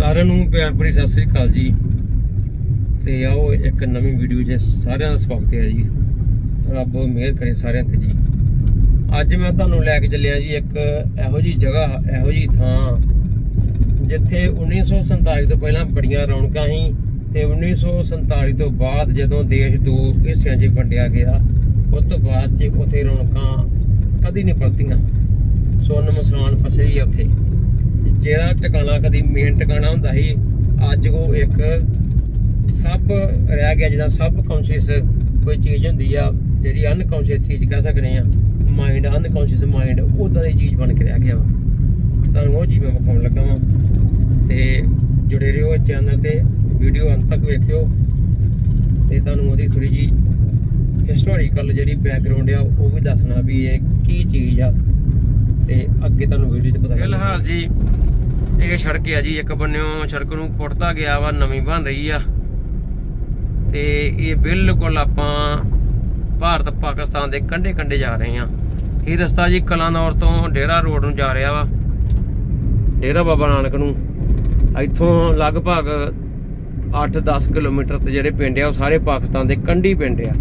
ਸਾਰਿਆਂ ਨੂੰ ਪਿਆਰ ਭਰੀ ਸਤਿ ਸ੍ਰੀ ਅਕਾਲ ਜੀ। ਤੇ ਆਓ ਇੱਕ ਨਵੀਂ ਵੀਡੀਓ 'ਚ ਸਾਰਿਆਂ ਦਾ ਸਵਾਗਤ ਹੈ ਜੀ। ਰੱਬ ਮਿਹਰ ਕਰੇ ਸਾਰਿਆਂ ਤੇ ਜੀ। ਅੱਜ ਮੈਂ ਤੁਹਾਨੂੰ ਲੈ ਕੇ ਚੱਲਿਆ ਜੀ ਇੱਕ ਇਹੋ ਜੀ ਜਗ੍ਹਾ, ਇਹੋ ਜੀ ਥਾਂ, ਜਿੱਥੇ 1947 ਤੋਂ ਪਹਿਲਾਂ ਬੜੀਆਂ ਰੌਣਕਾਂ ਸੀ ਤੇ 1947 ਤੋਂ ਬਾਅਦ ਜਦੋਂ ਦੇਸ਼ ਦੋ ਹਿੱਸਿਆਂ 'ਚ ਵੰਡਿਆ ਗਿਆ, ਉਸ ਤੋਂ ਬਾਅਦ 'ਚ ਉੱਥੇ ਰੌਣਕਾਂ ਕਦੀ ਨਹੀਂ ਪਰਤੀਆਂ। ਸੁੰਨ ਮਸਾਨ ਫਸੀ ਆ ਉੱਥੇ। ਜਿਹੜਾ ਟਿਕਾਣਾ ਕਦੀ ਮੇਨ ਟਿਕਾਣਾ ਹੁੰਦਾ ਸੀ, ਅੱਜ ਉਹ ਇੱਕ ਸਭ ਰਹਿ ਗਿਆ ਜਿਹਦਾ ਸਭ ਕੌਨਸ਼ੀਅਸ ਕੋਈ ਚੀਜ਼ ਹੁੰਦੀ ਆ, ਜਿਹੜੀ ਅਨਕੌਨਸ਼ੀਅਸ ਚੀਜ਼ ਕਹਿ ਸਕਦੇ ਆ ਮਾਈਂਡ ਅਨਕੌਨਸ਼ੀਅਸ ਮਾਈਂਡ ਉਦਾਂ ਦੀ ਚੀਜ਼ ਬਣ ਕੇ ਰਹਿ ਗਿਆ ਵਾ। ਤੁਹਾਨੂੰ ਉਹ ਚੀਜ਼ ਮੈਂ ਵਿਖਾਉਣ ਲੱਗਾ ਵਾਂ। ਤੇ ਜੁੜੇ ਰਹੋ ਚੈਨਲ ਤੇ ਵੀਡੀਓ ਅੰਤ ਤੱਕ ਵੇਖਿਓ। ਤੇ ਤੁਹਾਨੂੰ ਉਹਦੀ ਥੋੜੀ ਜੀ ਹਿਸਟੋਰੀਕਲ ਜਿਹੜੀ ਬੈਕਗ੍ਰਾਉਂਡ ਆ, ਉਹ ਵੀ ਦੱਸਣਾ ਵੀ ਇਹ ਕੀ ਚੀਜ਼ ਆ। ਤੇ ਅੱਗੇ ਤੁਹਾਨੂੰ ਵੀਡੀਓ 'ਚ ਪਤਾ ਲੱਗੇਗਾ ਫਿਲਹਾਲ ਜੀ ਇਹ ਸੜਕ ਆ ਜੀ, ਇੱਕ ਬੰਨਿਓ ਸੜਕ ਨੂੰ ਪੁੱਟਦਾ ਗਿਆ ਵਾ, ਨਵੀਂ ਬਣ ਰਹੀ ਆ। ਤੇ ਇਹ ਬਿਲਕੁਲ ਆਪਾਂ ਭਾਰਤ ਪਾਕਿਸਤਾਨ ਦੇ ਕੰਢੇ ਕੰਢੇ ਜਾ ਰਹੇ ਆ। ਇਹ ਰਸਤਾ ਜੀ ਕਲਾਨੌਰ ਤੋਂ ਡੇਰਾ ਰੋਡ ਨੂੰ ਜਾ ਰਿਹਾ ਵਾ, ਡੇਰਾ ਬਾਬਾ ਨਾਨਕ ਨੂੰ। ਇੱਥੋਂ ਲਗਭਗ 8-10 ਕਿਲੋਮੀਟਰ ਤੇ ਜਿਹੜੇ ਪਿੰਡ ਆ, ਉਹ ਸਾਰੇ ਪਾਕਿਸਤਾਨ ਦੇ ਕੰਢੀ ਪਿੰਡ ਆ।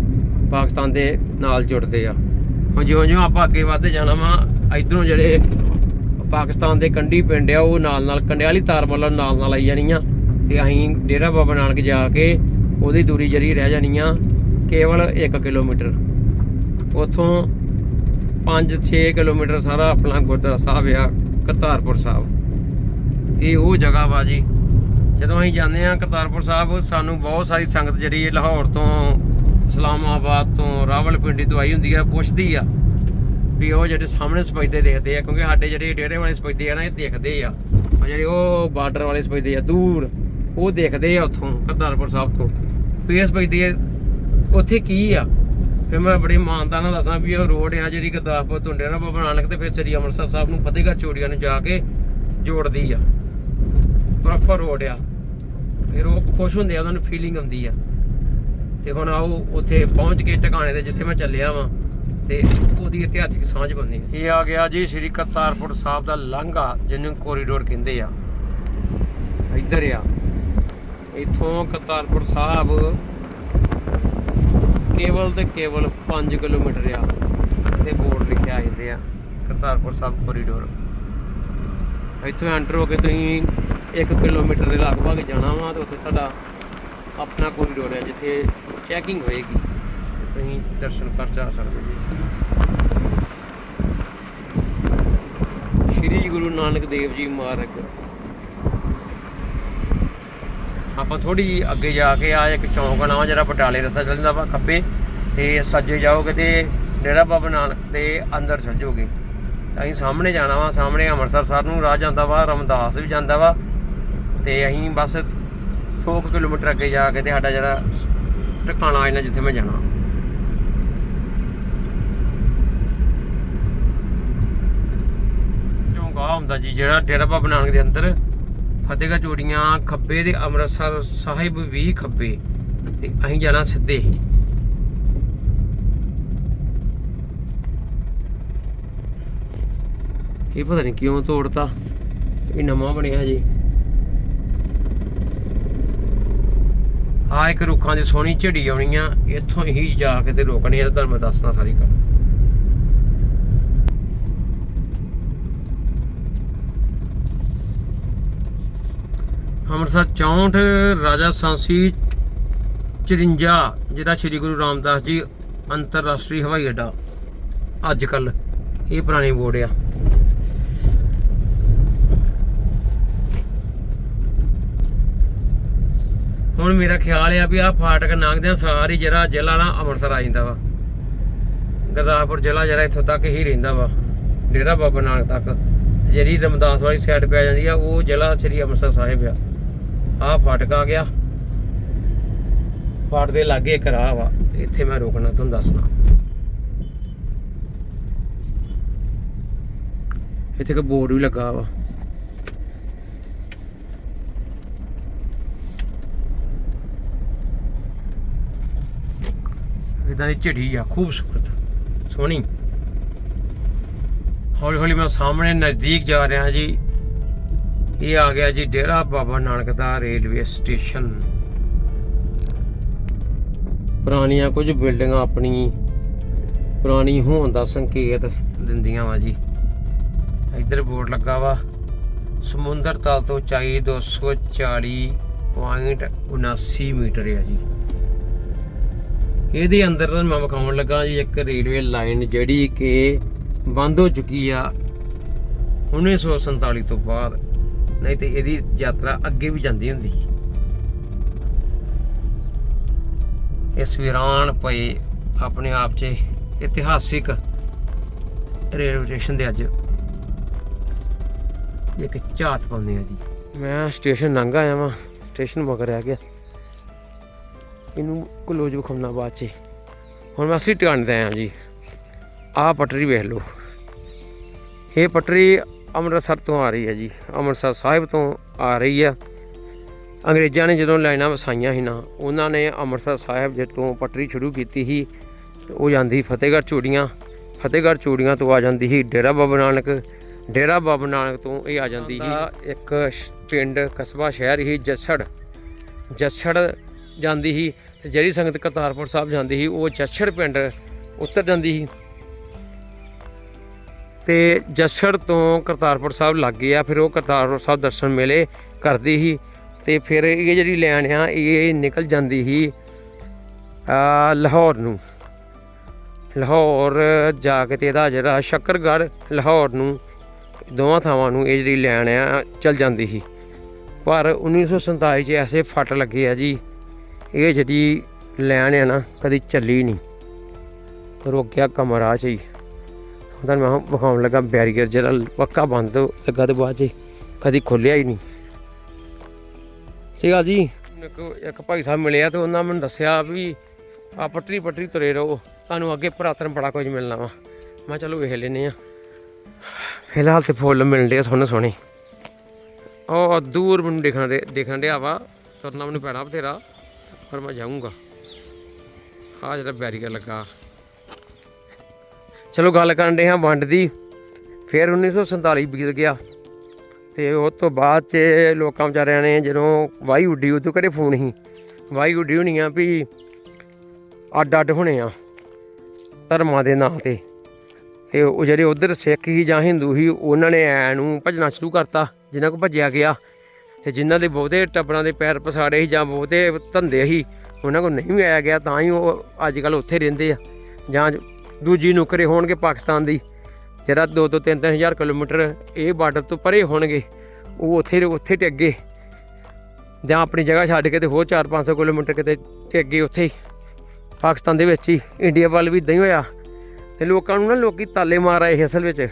ਪਾਕਿਸਤਾਨ ਦੇ ਨਾਲ ਜੁੜਦੇ ਆ। ਹੁਣ ਜਿਉਂ ਜਿਉਂ ਆਪਾਂ ਅੱਗੇ ਵਧਦੇ ਜਾਣਾ ਵਾ, ਇਧਰੋਂ ਜਿਹੜੇ ਪਾਕਿਸਤਾਨ ਦੇ ਕੰਢੀ ਪਿੰਡ ਆ, ਉਹ ਨਾਲ ਨਾਲ ਕੰਡਿਆਲੀ ਤਾਰ ਮਤਲਬ ਨਾਲ ਨਾਲ ਆਈ ਜਾਣੀਆਂ ਤੇ ਅਸੀਂ ਡੇਰਾ ਬਾਬਾ ਨਾਨਕ ਜਾ ਕੇ ਉਹਦੀ ਦੂਰੀ ਜਿਹੜੀ ਰਹਿ ਜਾਣੀ ਆ ਕੇਵਲ 1 ਕਿਲੋਮੀਟਰ। ਉਥੋਂ 5-6 ਕਿਲੋਮੀਟਰ ਸਾਰਾ ਆਪਣਾ ਗੁਰਦੁਆਰਾ ਸਾਹਿਬ ਆ, ਕਰਤਾਰਪੁਰ ਸਾਹਿਬ। ਇਹ ਉਹ ਜਗ੍ਹਾ ਵਾ ਜੀ, ਜਦੋਂ ਅਸੀਂ ਜਾਂਦੇ ਆ ਕਰਤਾਰਪੁਰ ਸਾਹਿਬ, ਸਾਨੂੰ ਬਹੁਤ ਸਾਰੀ ਸੰਗਤ ਜਿਹੜੀ ਲਾਹੌਰ ਤੋਂ, ਇਸਲਾਮਾਬਾਦ ਤੋਂ, ਰਾਵਲਪਿੰਡੀ ਤੋਂ ਆਈ ਹੁੰਦੀ ਆ, ਪੁੱਛਦੀ ਆ। ਵੀ ਉਹ ਜਿਹੜੇ ਸਾਹਮਣੇ ਸਪੈਦੇ ਦੇਖਦੇ ਆ, ਕਿਉਂਕਿ ਸਾਡੇ ਜਿਹੜੇ ਡੇਰੇ ਵਾਲੇ ਸਪੈਦੇ ਆ ਨਾ, ਇਹ ਦੇਖਦੇ ਆ। ਉਹ ਜਿਹੜੇ ਉਹ ਬਾਰਡਰ ਵਾਲੇ ਸਪੈਦੇ ਆ, ਦੂਰ, ਉਹ ਦੇਖਦੇ ਆ ਉੱਥੋਂ, ਕਰਤਾਰਪੁਰ ਸਾਹਿਬ ਤੋਂ। ਫੇਰ ਸਪੈਦੇ ਆ, ਉੱਥੇ ਕੀ ਆ? ਫਿਰ ਮੈਂ ਬੜੀ ਇਮਾਨਦਾਰ ਨਾਲ ਦੱਸਾਂ ਵੀ ਉਹ ਰੋਡ ਆ ਜਿਹੜੀ ਗੁਰਦਾਸਪੁਰ ਤੋਂ ਡੇਰਾ ਬਾਬਾ ਨਾਨਕ ਤੇ ਫਿਰ ਸ੍ਰੀ ਅੰਮ੍ਰਿਤਸਰ ਸਾਹਿਬ ਨੂੰ ਫਤਿਹਗੜ੍ਹ ਚੋੜੀਆਂ ਨੂੰ ਜਾ ਕੇ ਜੋੜਦੀ ਆ। ਪ੍ਰੋਪਰ ਰੋਡ ਆ। ਫਿਰ ਉਹ ਖੁਸ਼ ਹੁੰਦੇ ਆ, ਉਹਨਾਂ ਨੂੰ ਫੀਲਿੰਗ ਆਉਂਦੀ ਆ। ਤੇ ਹੁਣ ਆਓ, ਉੱਥੇ ਪਹੁੰਚ ਕੇ ਟਿਕਾਣੇ ਤੇ ਜਿੱਥੇ ਮੈਂ ਚੱਲਿਆ ਵਾਂ ਤੇ ਉਹਦੀ ਇਤਿਹਾਸਿਕ ਸਾਂਝ ਬਣਨੀ ਹੈ। ਇਹ ਆ ਗਿਆ ਜੀ ਸ੍ਰੀ ਕਰਤਾਰਪੁਰ ਸਾਹਿਬ ਦਾ ਲਾਂਘਾ, ਜਿਹਨੂੰ ਕੋਰੀਡੋਰ ਕਹਿੰਦੇ ਆ। ਇੱਧਰ ਆ। ਇਥੋਂ ਕਰਤਾਰਪੁਰ ਸਾਹਿਬ ਕੇਵਲ ਤੇ ਕੇਵਲ 5 ਕਿਲੋਮੀਟਰ ਆ, ਤੇ ਬੋਰਡ ਲਿਖਿਆ ਜਾਂਦੇ ਆ, ਕਰਤਾਰਪੁਰ ਸਾਹਿਬ ਕੋਰੀਡੋਰ ਇੱਥੋਂ ਐਂਟਰ ਹੋ ਕੇ ਤੁਸੀਂ 1 ਕਿਲੋਮੀਟਰ ਦੇ ਲਗਭਗ ਜਾਣਾ ਵਾ, ਤੇ ਉੱਥੇ ਤੁਹਾਡਾ ਆਪਣਾ ਕੋਰੀਡੋਰ ਹੈ ਜਿੱਥੇ ਚੈਕਿੰਗ ਹੋਏਗੀ। ਤੁਸੀਂ ਦਰਸ਼ਨ ਕਰ ਜਾ ਸਕਦੇ ਜੀ। ਸ਼੍ਰੀ ਗੁਰੂ ਨਾਨਕ ਦੇਵ ਜੀ ਮਾਰਗ। ਆਪਾਂ ਥੋੜੀ ਅੱਗੇ ਜਾ ਕੇ ਆ ਇੱਕ ਚੌਂਕ ਆਣਾ ਜਿਹੜਾ ਬਟਾਲੇ ਰਸਤਾ ਚੱਲਦਾ ਵਾ, ਖੱਬੇ। ਤੇ ਸੱਜੇ ਜਾਓਗੇ ਤੇ ਡੇਰਾ ਬਾਬਾ ਨਾਨਕ ਦੇ ਅੰਦਰ ਚੱਲ ਜਾਓਗੇ। ਅਸੀਂ ਸਾਹਮਣੇ ਜਾਣਾ ਵਾ, ਸਾਹਮਣੇ ਅੰਮ੍ਰਿਤਸਰ ਸਾਹਿਬ ਨੂੰ ਰਾਹ ਜਾਂਦਾ ਵਾ, ਰਮਦਾਸ ਵੀ ਜਾਂਦਾ ਵਾ। ਤੇ ਅਸੀਂ ਬਸ 100 ਕਿਲੋਮੀਟਰ ਅੱਗੇ ਜਾ ਕੇ ਤੇ ਸਾਡਾ ਜਿਹੜਾ ਟਿਕਾਣਾ ਇਹਨਾਂ ਜਿੱਥੇ ਮੈਂ ਜਾਣਾ ਚੌਂਕਾ ਹੁੰਦਾ ਜੀ, ਜਿਹੜਾ ਡੇਰਾ ਬਾਬਾ ਨਾਨਕ ਦੇ ਅੰਦਰ ਫਤਿਹਗੜ੍ਹ ਚੋੜੀਆਂ ਖੱਬੇ ਤੇ ਅੰਮ੍ਰਿਤਸਰ ਸਾਹਿਬ ਵੀ ਖੱਬੇ ਤੇ ਅਸੀਂ ਜਾਣਾ ਸਿੱਧੇ। ਇਹ ਪਤਾ ਨਹੀਂ ਕਿਉਂ ਤੋੜਤਾ, ਇਹ ਨਵਾਂ ਬਣਿਆ ਜੀ ਆ ਇੱਕ ਰੁੱਖਾਂ ਦੀ ਸੋਹਣੀ ਝੜੀ ਆਉਣੀ ਆ, ਇੱਥੋਂ ਹੀ ਜਾ ਕੇ ਤੇ ਰੋਕਣੀ ਆ, ਤੁਹਾਨੂੰ ਮੈਂ ਦੱਸਣਾ ਸਾਰੀ ਗੱਲ। ਅੰਮ੍ਰਿਤਸਰ 64 ਰਾਜਾ ਸਾਂਸੀ 54 ਜਿਹਦਾ ਸ੍ਰੀ ਗੁਰੂ ਰਾਮਦਾਸ ਜੀ ਅੰਤਰਰਾਸ਼ਟਰੀ ਹਵਾਈ ਅੱਡਾ ਅੱਜ ਕੱਲ ਇਹ ਪੁਰਾਣੀ ਬੋਰਡ ਆ। ਹੁਣ ਮੇਰਾ ਖਿਆਲ ਆ ਵੀ ਆਹ ਫਾਟਕ ਲੰਘਦਿਆਂ ਸਾਰੀ ਜਿਹੜਾ ਜ਼ਿਲ੍ਹਾ ਨਾ ਅੰਮ੍ਰਿਤਸਰ ਆ ਜਾਂਦਾ ਵਾ। ਗੁਰਦਾਸਪੁਰ ਜ਼ਿਲ੍ਹਾ ਜਿਹੜਾ ਇੱਥੋਂ ਤੱਕ ਹੀ ਰਹਿੰਦਾ ਵਾ, ਡੇਰਾ ਬਾਬਾ ਨਾਨਕ ਤੱਕ। ਜਿਹੜੀ ਰਮਦਾਸ ਵਾਲੀ ਸਾਈਡ ਪੈ ਜਾਂਦੀ ਆ, ਉਹ ਜ਼ਿਲ੍ਹਾ ਸ੍ਰੀ ਅੰਮ੍ਰਿਤਸਰ ਸਾਹਿਬ ਆ। ਆਹ ਫਾਟਕ ਆ ਗਿਆ। ਫਾਟ ਦੇ ਲਾਗੇ ਇੱਕ ਰਾਹ ਵਾ, ਇੱਥੇ ਮੈਂ ਰੋਕਣਾ, ਤੁਹਾਨੂੰ ਦੱਸਣਾ ਇੱਥੇ ਇੱਕ ਬੋਰਡ ਵੀ ਲੱਗਾ ਵਾ। ਇਦਾਂ ਦੀ ਝੜੀ ਆ, ਖੂਬਸੂਰਤ, ਸੋਹਣੀ। ਹੌਲੀ ਹੌਲੀ ਮੈਂ ਸਾਹਮਣੇ ਨਜ਼ਦੀਕ ਜਾ ਰਿਹਾ ਜੀ। ਇਹ ਆ ਗਿਆ ਜੀ ਡੇਰਾ ਬਾਬਾ ਨਾਨਕ ਦਾ ਰੇਲਵੇ ਸਟੇਸ਼ਨ। ਪੁਰਾਣੀਆਂ ਕੁਝ ਬਿਲਡਿੰਗਾਂ ਆਪਣੀ ਪੁਰਾਣੀ ਹੋਣ ਦਾ ਸੰਕੇਤ ਦਿੰਦੀਆਂ ਵਾ ਜੀ। ਇੱਧਰ ਬੋਰਡ ਲੱਗਾ ਵਾ, ਸਮੁੰਦਰ ਤਲ ਤੋਂ ਉਚਾਈ 240.79 ਮੀਟਰ ਹੈ ਜੀ। ਇਹਦੇ ਅੰਦਰ ਮੈਂ ਵਿਖਾਉਣ ਲੱਗਾ ਜੀ, ਇੱਕ ਰੇਲਵੇ ਲਾਈਨ ਜਿਹੜੀ ਕਿ ਬੰਦ ਹੋ ਚੁੱਕੀ ਆ 1947 ਤੋਂ ਬਾਅਦ। ਨਹੀਂ ਤੇ ਇਹਦੀ ਯਾਤਰਾ ਅੱਗੇ ਵੀ ਜਾਂਦੀ ਹੁੰਦੀ ਇਸ ਵੀਰਾਨ ਪਏ ਆਪਣੇ ਆਪ 'ਚ ਇਤਿਹਾਸਿਕ ਰੇਲਵੇ ਸਟੇਸ਼ਨ ਦੇ ਅੱਜ। ਇੱਕ ਝਾਤ ਪਾਉਂਦੇ ਆ ਜੀ। ਮੈਂ ਸਟੇਸ਼ਨ ਲੰਘ ਆਇਆ ਵਾਂ, ਸਟੇਸ਼ਨ ਮਗਰ ਰਹਿ ਗਿਆ। ਇਹਨੂੰ ਕਲੋਜ ਵਿਖਾਉਣਾ ਬਾਅਦ 'ਚ। ਹੁਣ ਮੈਂ ਅਸੀਂ ਟਿਕਾਣੇ ਤੇ ਆਇਆ ਜੀ। ਆਹ ਪਟਰੀ ਵੇਖ ਲਓ। ਇਹ ਪਟਰੀ ਅੰਮ੍ਰਿਤਸਰ ਤੋਂ ਆ ਰਹੀ ਹੈ ਜੀ। ਅੰਮ੍ਰਿਤਸਰ ਸਾਹਿਬ ਤੋਂ ਆ ਰਹੀ ਆ ਅੰਗਰੇਜ਼ਾਂ ਨੇ ਜਦੋਂ ਲਾਈਨਾਂ ਵਸਾਈਆਂ ਸੀ ਨਾ ਉਹਨਾਂ ਨੇ ਅੰਮ੍ਰਿਤਸਰ ਸਾਹਿਬ ਜਦੋਂ ਪਟਰੀ ਸ਼ੁਰੂ ਕੀਤੀ ਸੀ ਤੇ ਉਹ ਜਾਂਦੀ ਫਤਿਹਗੜ੍ਹ ਚੂੜੀਆਂ। ਫਤਿਹਗੜ੍ਹ ਚੂੜੀਆਂ ਤੋਂ ਆ ਜਾਂਦੀ ਸੀ। ਡੇਰਾ ਬਾਬਾ ਨਾਨਕ ਡੇਰਾ ਬਾਬਾ ਨਾਨਕ ਤੋਂ ਇਹ ਆ ਜਾਂਦੀ ਸੀ। ਇੱਕ ਪਿੰਡ ਕਸਬਾ ਸ਼ਹਿਰ ਹੀ ਜੱਸੜ ਜੱਸੜ ਜਾਂਦੀ ਸੀ ਤੇ ਜਿਹੜੀ ਸੰਗਤ ਕਰਤਾਰਪੁਰ ਸਾਹਿਬ ਜਾਂਦੀ ਸੀ ਉਹ ਜੱਸੜ ਪਿੰਡ ਉੱਤਰ ਜਾਂਦੀ ਸੀ। ਤੇ ਜੱਸੜ ਤੋਂ ਕਰਤਾਰਪੁਰ ਸਾਹਿਬ ਲੱਗੇ ਆ, ਫਿਰ ਉਹ ਕਰਤਾਰਪੁਰ ਸਾਹਿਬ ਦਰਸ਼ਨ ਮੇਲੇ ਕਰਦੀ ਸੀ ਤੇ ਫਿਰ ਇਹ ਜਿਹੜੀ ਲੈਣ ਆ, ਇਹ ਨਿਕਲ ਜਾਂਦੀ ਸੀ ਲਾਹੌਰ ਨੂੰ। ਲਾਹੌਰ ਜਾ ਕੇ ਤੇ ਇਹਦਾ ਜਿਹੜਾ ਸ਼ੱਕਰਗੜ੍ਹ, ਲਾਹੌਰ ਨੂੰ, ਦੋਵਾਂ ਥਾਵਾਂ ਨੂੰ ਇਹ ਜਿਹੜੀ ਲੈਣ ਆ, ਚੱਲ ਜਾਂਦੀ ਸੀ। ਪਰ 1947 ਚ ਐਸੇ ਫਟ ਲੱਗੇ ਆ ਜੀ, ਇਹ ਜਿਹੜੀ ਲੈਣ ਆ ਨਾ, ਕਦੀ ਚੱਲੀ ਨਹੀਂ। ਰੋਕਿਆ ਕਮਰਾ ਚ ਹੀ। ਤੁਹਾਨੂੰ ਮੈਂ ਵਿਖਾਉਣ ਲੱਗਾ ਬੈਰੀਅਰ ਜਿਹੜਾ ਪੱਕਾ ਬੰਦ ਲੱਗਾ ਤੇ ਬਾਅਦ ਚ ਕਦੀ ਖੋਲਿਆ ਹੀ ਨਹੀਂ। ਸੀਗਾ ਜੀ, ਇੱਕ ਭਾਈ ਸਾਹਿਬ ਮਿਲਿਆ ਤੇ ਉਹਨਾਂ ਮੈਨੂੰ ਦੱਸਿਆ ਵੀ ਆ ਪਟਰੀ ਪਟਰੀ ਤੁਰੇ ਰਹੋ, ਤੁਹਾਨੂੰ ਅੱਗੇ ਪੁਰਾਤਨ ਬੜਾ ਕੁਝ ਮਿਲਣਾ ਵਾ। ਮੈਂ ਕਿਹਾ ਚਲੋ ਵੇਖ ਲੈਨੇ ਆ ਫਿਲਹਾਲ ਤੇ ਫੁੱਲ ਮਿਲਦੇ ਆ ਸੋਹਣੇ ਸੋਹਣੇ। ਉਹ ਦੂਰ ਮੈਨੂੰ ਦਿਖਣ ਦੇ ਦੇਖਣ ਡਿਆ ਵਾ, ਤੁਰਨਾ ਮੈਨੂੰ ਪੈਣਾ ਬਥੇਰਾ, ਪਰ ਮੈਂ ਜਾਊਂਗਾ। ਆ ਜਿਹੜਾ ਬੈਰੀਅਰ ਲੱਗਾ। ਚਲੋ ਗੱਲ ਕਰਨ ਦੇ ਹਾਂ ਵੰਡ ਦੀ। ਫਿਰ 1947 ਬੀਤ ਗਿਆ। ਤੇ ਉਸ ਤੋਂ ਬਾਅਦ ਚ ਲੋਕਾਂ ਵਿਚਾਰਿਆਂ ਨੇ ਜਦੋਂ ਵਾਈ ਉੱਡੀ, ਉਦੋਂ ਕਰੇ ਫੋਨ ਸੀ? ਵਾਈ ਉੱਡੀ ਹੋਣੀ ਆ ਵੀ ਅੱਡ ਅੱਡ ਹੋਣੇ ਆ ਧਰਮਾਂ ਦੇ ਨਾਂ ਤੇ। ਤੇ ਉਹ ਜਿਹੜੇ ਉਧਰ ਸਿੱਖ ਹੀ ਜਾਂ ਹਿੰਦੂ ਹੀ ਉਹਨਾਂ ਨੇ ਐ ਨੂੰ ਭਜਣਾ ਸ਼ੁਰੂ ਕਰਤਾ, ਜਿਨ੍ਹਾਂ ਕੋ ਭੱਜਿਆ ਗਿਆ। ਤੇ ਜਿਨ੍ਹਾਂ ਦੇ ਬਹੁਤੇ ਟੱਬਰਾਂ ਦੇ ਪੈਰ ਪਸਾੜੇ ਸੀ ਜਾਂ ਬਹੁਤੇ ਧੰਦੇ ਸੀ, ਉਹਨਾਂ ਕੋ ਨਹੀਂ ਵੀ ਆਇਆ ਗਿਆ, ਤਾਂ ਹੀ ਉਹ ਅੱਜ ਕੱਲ ਉੱਥੇ ਰਹਿੰਦੇ ਆ। ਜਾਂ ਦੂਜੀ ਨੁਕਰੇ ਹੋਣਗੇ ਪਾਕਿਸਤਾਨ ਦੀ। ਜਿਹੜਾ 2 ਤੋਂ 3 ਹਜ਼ਾਰ ਕਿਲੋਮੀਟਰ ਇਹ ਬਾਰਡਰ ਤੋਂ ਪਰੇ ਹੋਣਗੇ। ਉਹ ਉੱਥੇ ਉੱਥੇ ਤੇ ਅੱਗੇ ਜਾਂ ਆਪਣੀ ਜਗ੍ਹਾ ਛੱਡ ਕੇ ਤੇ ਹੋਰ 4-500 ਕਿਲੋਮੀਟਰ ਕਿਤੇ ਤੇ ਅੱਗੇ ਉੱਥੇ। ਹੀ ਪਾਕਿਸਤਾਨ ਦੇ ਵਿੱਚ ਹੀ, ਇੰਡੀਆ ਵੱਲ ਵੀ ਇਦਾਂ ਹੀ ਹੋਇਆ। ਤੇ ਲੋਕਾਂ ਨੂੰ ਨਾ ਲੋਕੀ ਤਾਲੇ ਮਾਰ ਆਏ ਅਸਲ ਵਿੱਚ।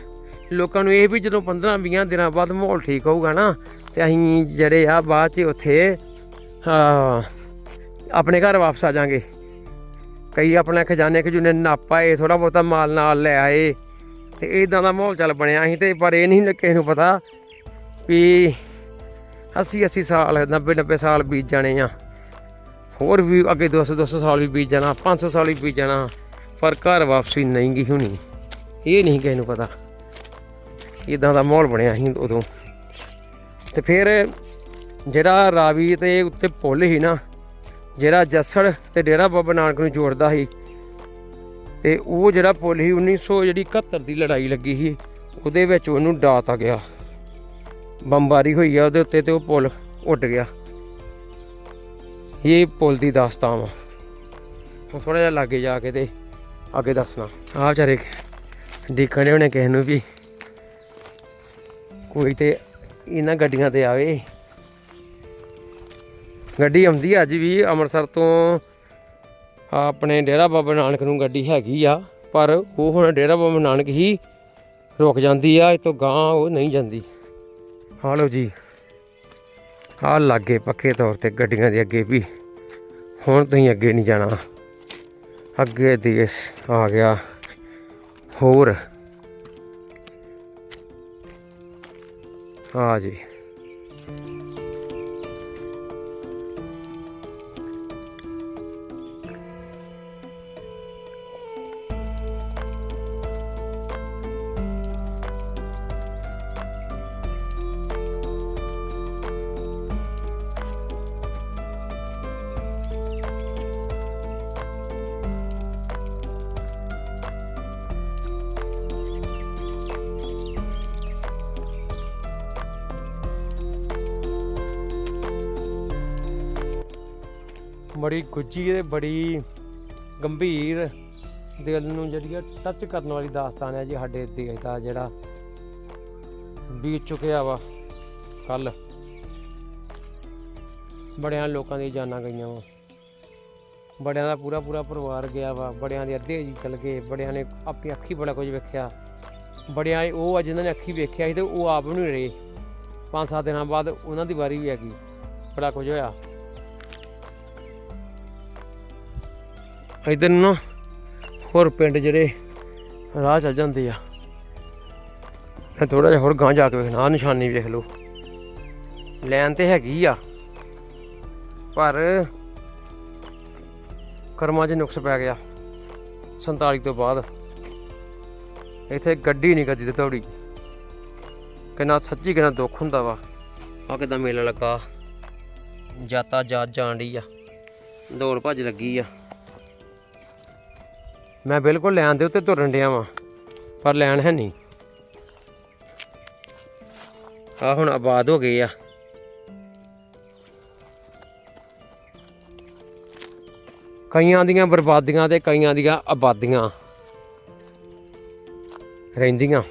ਲੋਕਾਂ ਨੂੰ ਇਹ ਵੀ ਜਦੋਂ 15-20 ਦਿਨਾਂ ਬਾਅਦ ਮਾਹੌਲ ਠੀਕ ਹੋਊਗਾ ਨਾ, ਤੇ ਅਸੀਂ ਜਿਹੜੇ ਆ ਬਾਅਦ ਚ ਉੱਥੇ ਆਪਣੇ ਘਰ ਵਾਪਸ ਆ ਜਾਾਂਗੇ। ਕਈ ਆਪਣੇ ਖਜ਼ਾਨੇ ਖਜੂਨੇ ਨੱਪ ਆਏ ਥੋੜਾ ਬਹੁਤਾ ਮਾਲ ਨਾਲ ਲੈ ਆਏ। ਤੇ ਇਦਾਂ ਦਾ ਮਾਹੌਲ ਚੱਲ ਬਣਿਆ ਸੀ ਤੇ ਪਰ ਇਹ ਨਹੀਂ ਕਿਸੇ ਨੂੰ ਪਤਾ ਵੀ 80 80 ਸਾਲ 90 90 ਸਾਲ ਬੀਤ ਜਾਣੇ ਆ। ਹੋਰ ਵੀ ਅੱਗੇ 200 200 ਸਾਲ ਵੀ ਬੀਤ ਜਾਣਾ 500 ਸਾਲ ਵੀ ਬੀਤ ਜਾਣਾ, ਪਰ ਘਰ ਵਾਪਸੀ ਨਹੀਂ ਗਈ ਹੋਣੀ। ਇਹ ਨਹੀਂ ਕਿਸੇ ਨੂੰ ਪਤਾ। ਇਦਾਂ ਦਾ ਮਾਹੌਲ ਬਣਿਆ ਸੀ ਉਦੋਂ। ਤੇ ਫਿਰ ਜਿਹੜਾ ਰਾਵੀ ਤੇ ਉੱਤੇ ਪੁੱਲ ਸੀ ਨਾ ਜਿਹੜਾ ਜੱਸੜ ਤੇ ਡੇਰਾ ਬਾਬਾ ਨਾਨਕ ਨੂੰ ਜੋੜਦਾ ਸੀ। ਤੇ ਉਹ ਜਿਹੜਾ ਪੁਲ ਸੀ 1900 ਜਿਹੜੀ 71 ਦੀ ਲੜਾਈ ਲੱਗੀ ਸੀ, ਉਹਦੇ ਵਿੱਚ ਉਹਨੂੰ ਡਾਤਾ ਗਿਆ। ਬੰਬਾਰੀ ਹੋਈ ਆ ਉਹਦੇ ਉੱਤੇ ਤੇ ਉਹ ਪੁਲ ਉੱਡ ਗਿਆ। ਇਹ ਪੁਲ ਦੀ ਦਾਸਤਾਨ ਵਾ ਹੁਣ ਥੋੜਾ ਜਿਹਾ ਲਾਗੇ ਜਾ ਕੇ ਤੇ ਅੱਗੇ ਦੱਸਣਾ। ਆਹ ਵਿਚਾਰੇ ਦੇਖਣੇ ਹੋਣੇ ਕਿਸੇ ਨੂੰ ਵੀ ਕੋਈ ਤੇ ਇਹਨਾਂ ਗੱਡੀਆਂ ਤੇ ਆਵੇ। ਗੱਡੀ ਆਉਂਦੀ ਆ ਅੱਜ ਵੀ, ਅੰਮ੍ਰਿਤਸਰ ਤੋਂ ਆਪਣੇ ਡੇਰਾ ਬਾਬਾ ਨਾਨਕ ਨੂੰ ਗੱਡੀ ਹੈਗੀ ਆ, ਪਰ ਉਹ ਹੁਣ ਡੇਰਾ ਬਾਬਾ ਨਾਨਕ ਹੀ ਰੁਕ ਜਾਂਦੀ ਆ, ਇਹ ਤੋਂ ਗਾਂ ਉਹ ਨਹੀਂ ਜਾਂਦੀ। ਹਾਂ ਲਓ ਜੀ ਆ ਲੱਗੇ ਪੱਕੇ ਤੌਰ ਤੇ ਗੱਡੀਆਂ ਦੇ ਅੱਗੇ ਵੀ, ਹੁਣ ਤੁਸੀਂ ਅੱਗੇ ਨਹੀਂ ਜਾਣਾ। ਅੱਗੇ ਦੇਸ਼ ਆ ਗਿਆ, ਹੋਰ। ਆ ਜੀ। ਬੜੀ ਗੁੱਜੀ ਤੇ ਬੜੀ ਗੰਭੀਰ ਦਿਲ ਨੂੰ ਜਿਹੜੀ ਆ ਟੱਚ ਕਰਨ ਵਾਲੀ ਦਾਸਤਾਨ ਹੈ ਜੀ ਸਾਡੇ ਦੇਸ਼ ਦਾ ਜਿਹੜਾ ਬੀਤ ਚੁੱਕਿਆ ਵਾ ਕੱਲ। ਬੜਿਆਂ ਲੋਕਾਂ ਦੀ ਜਾਨਾਂ ਗਈਆਂ ਵਾ। ਬੜਿਆਂ ਦਾ ਪੂਰਾ ਪੂਰਾ ਪਰਿਵਾਰ ਗਿਆ ਵਾ। ਬੜਿਆਂ ਦੇ ਅੱਧੇ ਜੀ ਚਲ ਗਏ। ਬੜਿਆਂ ਨੇ ਆਪਣੀ ਅੱਖੀ ਬੜਾ ਕੁਝ ਵੇਖਿਆ। ਬੜਿਆਂ ਉਹ ਆ ਜਿਨ੍ਹਾਂ ਨੇ ਅੱਖੀ ਵੇਖਿਆ ਸੀ ਤੇ ਉਹ ਆਪ ਨੂੰ ਨਹੀਂ ਰਹੇ। ਪੰਜ ਸੱਤ ਦਿਨਾਂ ਬਾਅਦ ਉਹਨਾਂ ਦੀ ਵਾਰੀ ਵੀ ਹੈਗੀ। ਬੜਾ ਕੁਝ ਹੋਇਆ। ਇਧਰ ਨੂੰ ਨਾ ਹੋਰ ਪਿੰਡ ਜਿਹੜੇ ਰਾਹ ਚੱਲ ਜਾਂਦੇ ਆ। ਮੈਂ ਥੋੜਾ ਜਿਹਾ ਹੋਰ ਗਾਂ ਜਾ ਕੇ ਵੇਖਣਾ, ਆਹ ਨਿਸ਼ਾਨੀ ਵੇਖ ਲਓ। ਲੈਣ ਤੇ ਹੈਗੀ ਆ, ਪਰ ਕਰਮਾਂ 'ਚ ਨੁਕਸ ਪੈ ਗਿਆ 47 ਤੋਂ ਬਾਅਦ। ਇੱਥੇ ਗੱਡੀ ਨਹੀਂ ਕਦੀ ਤੇ ਦੌੜੀ। ਕਿੰਨਾ ਸੱਚੀ ਕਿੰਨਾ ਦੁੱਖ ਹੁੰਦਾ ਵਾ। ਆ ਕਿਦਾਂ ਮੇਲਾ ਲੱਗਾ। ਜਾਤਾ ਜਾਤ ਜਾਣ ਡਈ ਆ। ਦੌੜ ਭੱਜ ਲੱਗੀ ਆ। ਮੈਂ ਬਿਲਕੁਲ ਲੈਣ ਦੇ ਉੱਤੇ ਤੁਰਨ ਡਿਆ ਵਾਂ, ਪਰ ਲੈਣ ਹੈ ਨਹੀਂ। ਆ ਹੁਣ ਆਬਾਦ ਹੋ ਗਏ ਆ। ਕਈਆਂ ਦੀਆਂ ਬਰਬਾਦੀਆਂ ਤੇ ਕਈਆਂ ਦੀਆਂ ਆਬਾਦੀਆਂ ਰਹਿੰਦੀਆਂ।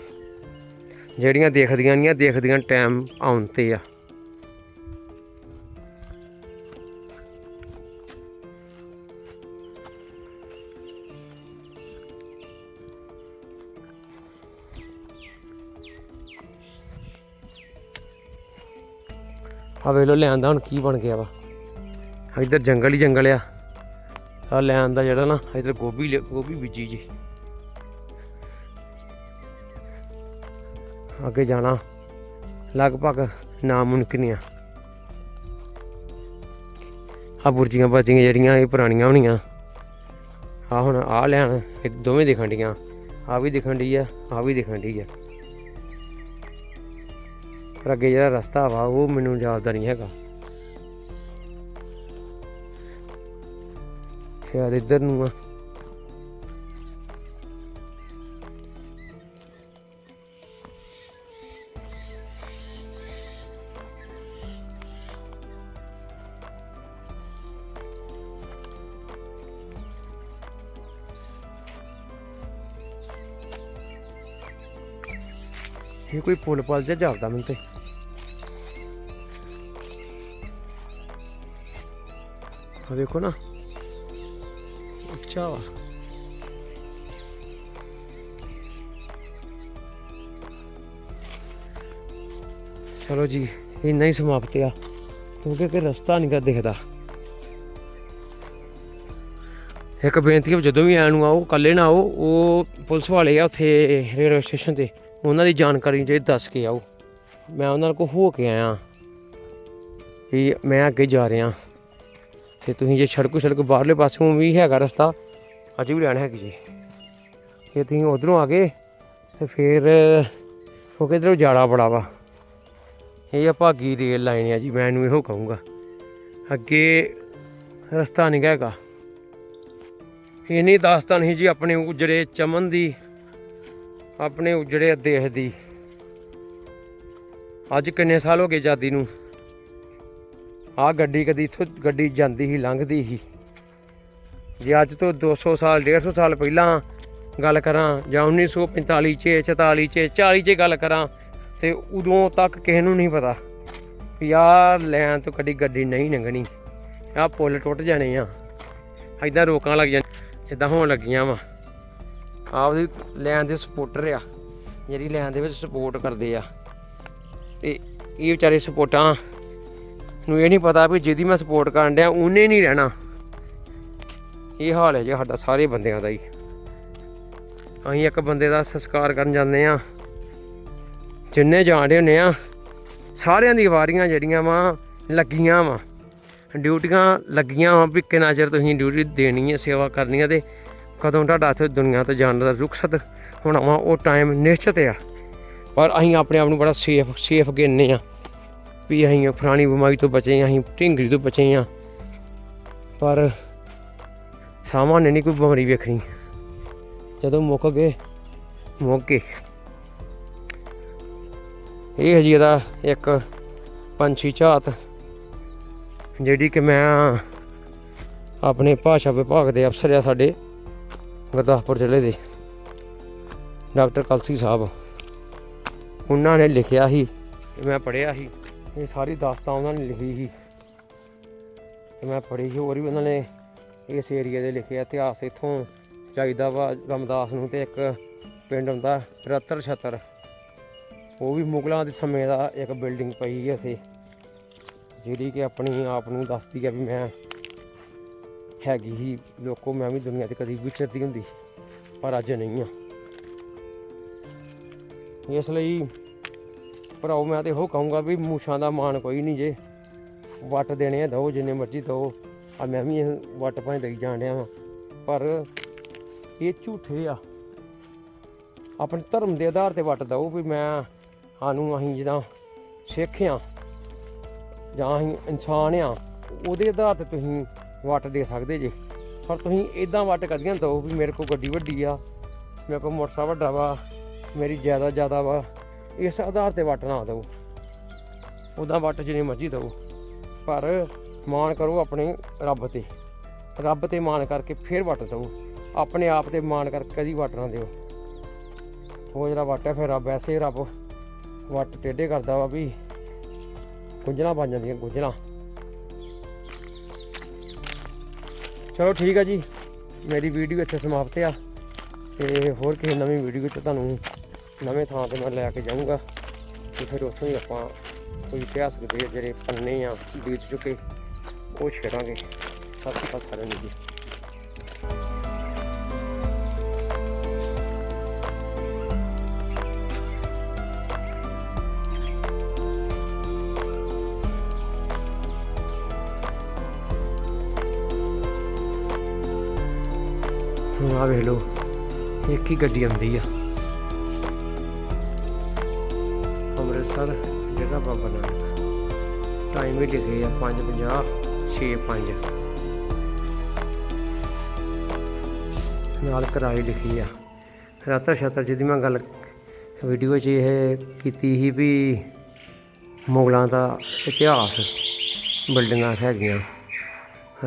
ਜਿਹੜੀਆਂ ਦੇਖਦੀਆਂ ਨਹੀਂ ਆ, ਦੇਖਦੀਆਂ ਟਾਈਮ ਆਉਣ ਤੇ ਆ। ਆ ਵੇਖ ਲੋ ਲਿਆਂਦਾ ਹੁਣ ਕੀ ਬਣ ਗਿਆ ਵਾ। ਇੱਧਰ ਜੰਗਲ ਹੀ ਜੰਗਲ ਆ। ਆ ਲੈਣ ਦਾ ਜਿਹੜਾ ਨਾ ਇੱਧਰ ਗੋਭੀ ਗੋਭੀ ਬੀਜੀ ਜੀ। ਅੱਗੇ ਜਾਣਾ। ਲਗਭਗ ਨਾਮੁਮਕਿਨ ਆ। ਆ ਬੁਰਜੀਆਂ ਬਾਜੀਆਂ ਜਿਹੜੀਆਂ, ਇਹ ਪੁਰਾਣੀਆਂ ਹੋਣੀਆਂ। ਆ ਹੁਣ ਆ ਲੈਣ ਦੋਵੇਂ ਦਿਖਣ ਡੀਆਂ। ਆ ਵੀ ਦਿਖਣ ਡਈ ਆ ਆ ਵੀ ਦਿਖਣ ਡਈ ਆ। ਪਰ ਅੱਗੇ ਜਿਹੜਾ ਰਸਤਾ ਵਾ ਉਹ ਮੈਨੂੰ ਜਾਪਦਾ ਨਹੀਂ ਹੈਗਾ। ਸ਼ਾਇਦ ਇੱਧਰ ਨੂੰ ਆ। ਕੋਈ ਪੁਲ ਪਲ ਜਿਹਾ ਜਾਪਦਾ ਮੈਨੂੰ ਤੇ। ਆ ਵੇਖੋ ਨਾ। ਉੱਚਾ ਵਾ। ਚਲੋ ਜੀ, ਇੰਨਾ ਹੀ ਸਮਾਪਤ ਆ। ਕਿਉਂਕਿ ਕਿ ਰਸਤਾ ਨਹੀਂ ਗਾ ਦਿਖਦਾ। ਇੱਕ ਬੇਨਤੀ ਹੈ ਜਦੋਂ ਵੀ ਆਣ ਨੂੰ ਆਓ ਕੱਲੇ ਨਾ ਆਓ, ਉਹ ਪੁਲਿਸ ਵਾਲੇ ਆ ਉੱਥੇ ਰੇਲਵੇ ਸਟੇਸ਼ਨ ਤੇ। ਉਹਨਾਂ ਦੀ ਜਾਣਕਾਰੀ ਜੇ ਦੱਸ ਕੇ ਆਓ। ਮੈਂ ਉਹਨਾਂ ਕੋਲ ਹੋ ਕੇ ਆਇਆ। ਵੀ ਮੈਂ ਅੱਗੇ ਜਾ ਰਿਹਾ। ਤੇ ਤੁਸੀਂ ਜੇ ਸੜਕੋ ਸੜਕ ਬਾਹਰਲੇ ਪਾਸਿਓਂ ਵੀ ਹੈਗਾ ਰਸਤਾ, ਅਜੇ ਵੀ ਲੈਣਾ ਹੈਗੀ ਜੀ। ਜੇ ਤੁਸੀਂ ਉਧਰੋਂ ਆ ਗਏ ਤੇ ਫਿਰ, ਉਹ ਕਿਧਰੋਂ ਜਾੜਾ ਬੜਾ ਵਾ। ਇਹ ਆ ਭਾਗੀ ਰੇਲ ਲਾਈਨ ਆ ਜੀ, ਮੈਂ ਇਹਨੂੰ ਇਹੋ ਕਹੂੰਗਾ। ਅੱਗੇ ਰਸਤਾ ਨਹੀਂ ਹੈਗਾ। ਇਹ ਨਹੀਂ ਦਾਸਤਾਨ ਹੀ ਜੀ ਆਪਣੇ ਉਜੜੇ ਚਮਨ ਦੀ ਆਪਣੇ ਉਜੜੇ ਦੇਹ ਦੀ ਅੱਜ ਕਿੰਨੇ ਸਾਲ ਹੋ ਗਏ ਆਜ਼ਾਦੀ ਨੂੰ? ਆ ਗੱਡੀ ਕਦੀ ਇੱਥੋਂ ਗੱਡੀ ਜਾਂਦੀ ਹੀ ਲੰਘਦੀ ਹੀ ਜੇ ਅੱਜ ਤੋਂ 200 ਸਾਲ 150 ਸਾਲ ਪਹਿਲਾਂ ਗੱਲ ਕਰਾਂ, ਜਾਂ 1945 ਚ 44 ਚ 40 ਚ ਗੱਲ ਕਰਾਂ, ਤੇ ਉਦੋਂ ਤੱਕ ਕਿਸੇ ਨੂੰ ਨਹੀਂ ਪਤਾ ਵੀ ਆਹ ਲੈਣ ਤੋਂ ਕਦੀ ਗੱਡੀ ਨਹੀਂ ਲੰਘਣੀ। ਆਹ ਪੁੱਲ ਟੁੱਟ ਜਾਣੇ ਆ। ਐਦਾਂ ਰੋਕਾਂ ਲੱਗ ਜਾਣ ਜਿੱਦਾਂ ਹੋਣ ਲੱਗੀਆਂ ਵਾ। ਆਪਦੀ ਲੈਣ ਦੇ ਸਪੋਰਟਰ ਆ। ਜਿਹੜੀ ਲੈਣ ਦੇ ਵਿੱਚ ਸਪੋਰਟ ਕਰਦੇ ਆ। ਤੇ ਇਹ ਵਿਚਾਰੇ ਸਪੋਰਟਾਂ ਨੂੰ ਇਹ ਨਹੀਂ ਪਤਾ ਵੀ ਜਿਹਦੀ ਮੈਂ ਸਪੋਰਟ ਕਰਨ ਡਿਆ, ਉਹਨੇ ਨਹੀਂ ਰਹਿਣਾ। ਇਹ ਹਾਲ ਹੈ ਜੀ ਸਾਡਾ ਸਾਰੇ ਬੰਦਿਆਂ ਦਾ ਹੀ। ਅਸੀਂ ਇੱਕ ਬੰਦੇ ਦਾ ਸੰਸਕਾਰ ਕਰਨ ਜਾਂਦੇ ਆ। ਜਿੰਨੇ ਜਾਣਦੇ ਹੁੰਨੇ ਆ, ਸਾਰਿਆਂ ਦੀ ਵਾਰੀਆਂ ਜਿਹੜੀਆਂ ਵਾ, ਲੱਗੀਆਂ ਵਾ। ਡਿਊਟੀਆਂ ਲੱਗੀਆਂ ਵਾ ਵੀ ਕਿੰਨਾ ਚਿਰ ਤੁਸੀਂ ਡਿਊਟੀ ਦੇਣੀ ਹੈ, ਸੇਵਾ ਕਰਨੀ ਹੈ ਤੇ ਕਦੋਂ ਤੁਹਾਡਾ ਇੱਥੇ ਦੁਨੀਆ 'ਤੇ ਜਾਣ ਦਾ ਰੁਖਸਤ ਹੋਣਾ ਵਾ, ਉਹ ਟਾਈਮ ਨਿਸ਼ਚਿਤ ਆ। ਪਰ ਅਸੀਂ ਆਪਣੇ ਆਪ ਨੂੰ ਬੜਾ ਸੇਫ ਸੇਫ ਗਿਣਨੇ ਆ ਵੀ ਅਸੀਂ ਫਲਾਣੀ ਬਿਮਾਰੀ ਤੋਂ ਬਚੇ ਹਾਂ, ਅਸੀਂ ਢਿੰਗਰੀ ਤੋਂ ਬਚੇ ਹਾਂ। ਪਰ ਸਾਮਾਨ ਨਹੀਂ ਕੋਈ ਬਿਮਾਰੀ ਵੇਖਣੀ। ਜਦੋਂ ਮੁੱਕ ਗਏ ਮੁੱਕ ਗਏ ਇਹ ਹੈ ਜੀ ਇਹਦਾ ਇੱਕ ਪੰਛੀ ਝਾਤ, ਜਿਹੜੀ ਕਿ ਮੈਂ ਆਪਣੇ ਭਾਸ਼ਾ ਵਿਭਾਗ ਦੇ ਅਫਸਰ ਆ ਸਾਡੇ। ਗੁਰਦਾਸਪੁਰ ਜ਼ਿਲ੍ਹੇ ਦੇ ਡਾਕਟਰ ਕਲਸੀ ਸਾਹਿਬ। ਉਹਨਾਂ ਨੇ ਲਿਖਿਆ ਸੀ, ਤੇ ਮੈਂ ਪੜ੍ਹਿਆ ਸੀ। ਇਹ ਸਾਰੀ ਦਾਸਤਾਨ ਉਹਨਾਂ ਨੇ ਲਿਖੀ ਸੀ। ਤੇ ਮੈਂ ਪੜ੍ਹੀ ਸੀ, ਹੋਰ ਵੀ ਉਹਨਾਂ ਨੇ ਇਸ ਏਰੀਆ ਦੇ ਲਿਖਿਆ ਇਤਿਹਾਸ ਇੱਥੋਂ ਚਾਹੀਦਾ ਵਾ ਰਮਦਾਸ ਨੂੰ ਤੇ ਇੱਕ ਪਿੰਡ ਹੁੰਦਾ ਰਤਰ ਛਤਰ ਉਹ ਵੀ ਮੁਗਲਾਂ ਦੇ ਸਮੇਂ ਦਾ ਇੱਕ ਬਿਲਡਿੰਗ ਪਈ ਹੈ ਇੱਥੇ, ਜਿਹੜੀ ਕਿ ਆਪਣੀ ਆਪ ਨੂੰ ਦੱਸਦੀ ਹੈ ਵੀ ਮੈਂ ਹੈਗੀ ਹੀ ਲੋਕੋ ਮੈਂ ਵੀ ਦੁਨੀਆ ਤੇ ਕਦੀ ਵਿਚਰਦੀ ਹੁੰਦੀ ਪਰ ਅੱਜ ਨਹੀਂ ਆ। ਇਸ ਲਈ ਭਰਾਓ, ਮੈਂ ਤੇ ਇਹੋ ਕਹੂੰਗਾ ਵੀ ਮੂਛਾਂ ਦਾ ਮਾਣ ਕੋਈ ਨਹੀਂ ਜੇ। ਵੱਟ ਦੇਣੇ ਆ ਦੋ ਜਿੰਨੇ ਮਰਜ਼ੀ ਦੋ ਆ ਮੈਂ ਵੀ ਇਹ ਵੱਟ ਭਾਵੇਂ ਦੇਈ ਜਾਣ ਡਿਆ ਪਰ ਇਹ ਝੂਠੇ ਆ। ਆਪਣੇ ਧਰਮ ਦੇ ਆਧਾਰ ਤੇ ਵੱਟ ਦਓ ਵੀ ਮੈਂ, ਸਾਨੂੰ ਅਸੀਂ ਜਿੱਦਾਂ ਸਿੱਖ ਆ, ਜਾਂ ਅਸੀਂ ਇਨਸਾਨ ਆ, ਉਹਦੇ ਆਧਾਰ ਤੇ ਤੁਸੀਂ ਵੱਟ ਦੇ ਸਕਦੇ ਜੇ। ਪਰ ਤੁਸੀਂ ਇਦਾਂ ਵੱਟ ਕਦੀਆਂ ਦਿਓ ਵੀ ਮੇਰੇ ਕੋਲ ਗੱਡੀ ਵੱਡੀ ਆ, ਮੇਰੇ ਕੋਲ ਮੋਟਰਸਾਈਕਲ ਵੱਡਾ ਵਾ, ਮੇਰੀ ਜ਼ਿਆਦਾ ਜ਼ਿਆਦਾ ਵਾ, ਇਸ ਆਧਾਰ ਤੇ ਵੱਟ ਨਾ ਦਿਓ। ਉਹਦਾ ਵੱਟ ਜਿੰਨੀ ਮਰਜ਼ੀ ਦਿਓ, ਪਰ ਮਾਣ ਕਰੋ ਆਪਣੇ ਰੱਬ ਤੇ। ਰੱਬ ਤੇ ਮਾਣ ਕਰਕੇ ਫਿਰ ਵੱਟ ਦਿਓ। ਆਪਣੇ ਆਪ ਤੇ ਮਾਣ ਕਰਕੇ ਕਦੀ ਵੱਟ ਨਾ ਦਿਓ। ਉਹ ਜਿਹੜਾ ਵੱਟ ਹੈ ਫਿਰ ਰੱਬ, ਐਸੇ ਰੱਬ ਵੱਟ ਟੇਢੇ ਕਰਦਾ ਵਾ ਵੀ ਗੁੰਝਲਾਂ ਬਣ ਜਾਂਦੀਆਂ, ਗੁੰਝਲਾਂ। ਚਲੋ ਠੀਕ ਆ ਜੀ। ਮੇਰੀ ਵੀਡੀਓ ਇੱਥੇ ਸਮਾਪਤ ਆ। ਤੇ ਹੋਰ ਕਿਸੇ ਨਵੀਂ ਵੀਡੀਓ 'ਚ ਤੁਹਾਨੂੰ ਨਵੇਂ ਥਾਂ ਤੇ ਮੈਂ ਲੈ ਕੇ ਜਾਊਂਗਾ। ਤੇ ਫਿਰ ਉੱਥੋਂ ਹੀ ਆਪਾਂ ਕੋਈ ਇਤਿਹਾਸਕ ਦੇ ਜਿਹੜੇ ਪੰਨੇ ਆ, ਬੀਤ ਚੁੱਕੇ, ਉਹ ਛੇੜਾਂਗੇ। ਸਤਿ ਸ਼੍ਰੀ ਅਕਾਲ ਸਾਰੇ ਨੂੰ ਜੀ। ਆ ਵੇਖ ਲਓ, ਇੱਕ ਹੀ ਗੱਡੀ ਆਉਂਦੀ ਆ। ਅੰਮ੍ਰਿਤਸਰ ਜਿਹੜਾ ਬਾਬਾ ਨਾਨਕ। ਟਾਈਮ ਵੀ ਲਿਖੇ ਆ 5:50 6:05 ਨਾਲ ਕਿਰਾਏ ਲਿਖੀ ਆ। ਰਾਤਰ ਛਤਰ ਜਿਹਦੀ ਮੈਂ ਗੱਲ ਵੀਡੀਓ 'ਚ ਇਹ ਕੀਤੀ ਸੀ ਵੀ ਮੁਗਲਾਂ ਦਾ ਇਤਿਹਾਸ ਬਿਲਡਿੰਗਾਂ ਹੈਗੀਆਂ।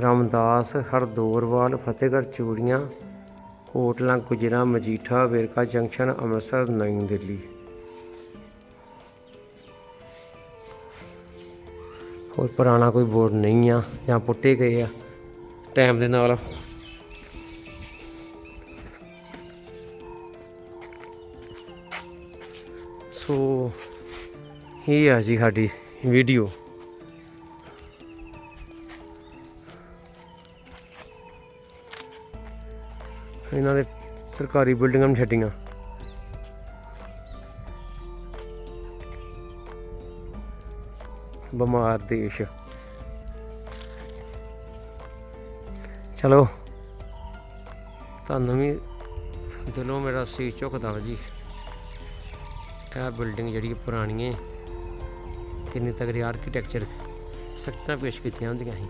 ਰਾਮਦਾਸ, ਹਰਦੋਰਵਾਲ, ਫਤਿਹਗੜ੍ਹ ਚੂੜੀਆਂ ਕੋਟਲਾ ਗੁਜਰਾ, ਮਜੀਠਾ, ਵੇਰਕਾ ਜੰਕਸ਼ਨ, ਅੰਮ੍ਰਿਤਸਰ, ਨਵੀਂ ਦਿੱਲੀ। ਹੋਰ ਪੁਰਾਣਾ ਕੋਈ ਬੋਰਡ ਨਹੀਂ ਆ, ਜਾਂ ਪੁੱਟੇ ਗਏ ਆ। ਟਾਈਮ ਦੇ ਨਾਲ। ਸੋ ਇਹ ਆ ਜੀ ਸਾਡੀ ਵੀਡੀਓ ਇਹਨਾਂ ਦੇ ਸਰਕਾਰੀ ਬਿਲਡਿੰਗਾਂ ਨੂੰ ਛੱਡੀਆਂ। ਬਿਮਾਰ ਦੇਸ਼। ਚਲੋ, ਤੁਹਾਨੂੰ ਵੀ ਦਿਲੋਂ ਮੇਰਾ ਸੀ ਝੁਕਦਾ ਵਾ ਜੀ। ਇਹ ਬਿਲਡਿੰਗ ਜਿਹੜੀ ਪੁਰਾਣੀ ਹੈ ਕਿੰਨੀ ਤਗੜੀ ਆਰਕੀਟੈਕਚਰ ਸਖਤਾਂ ਪੇਸ਼ ਕੀਤੀਆਂ ਹੁੰਦੀਆਂ ਸੀ।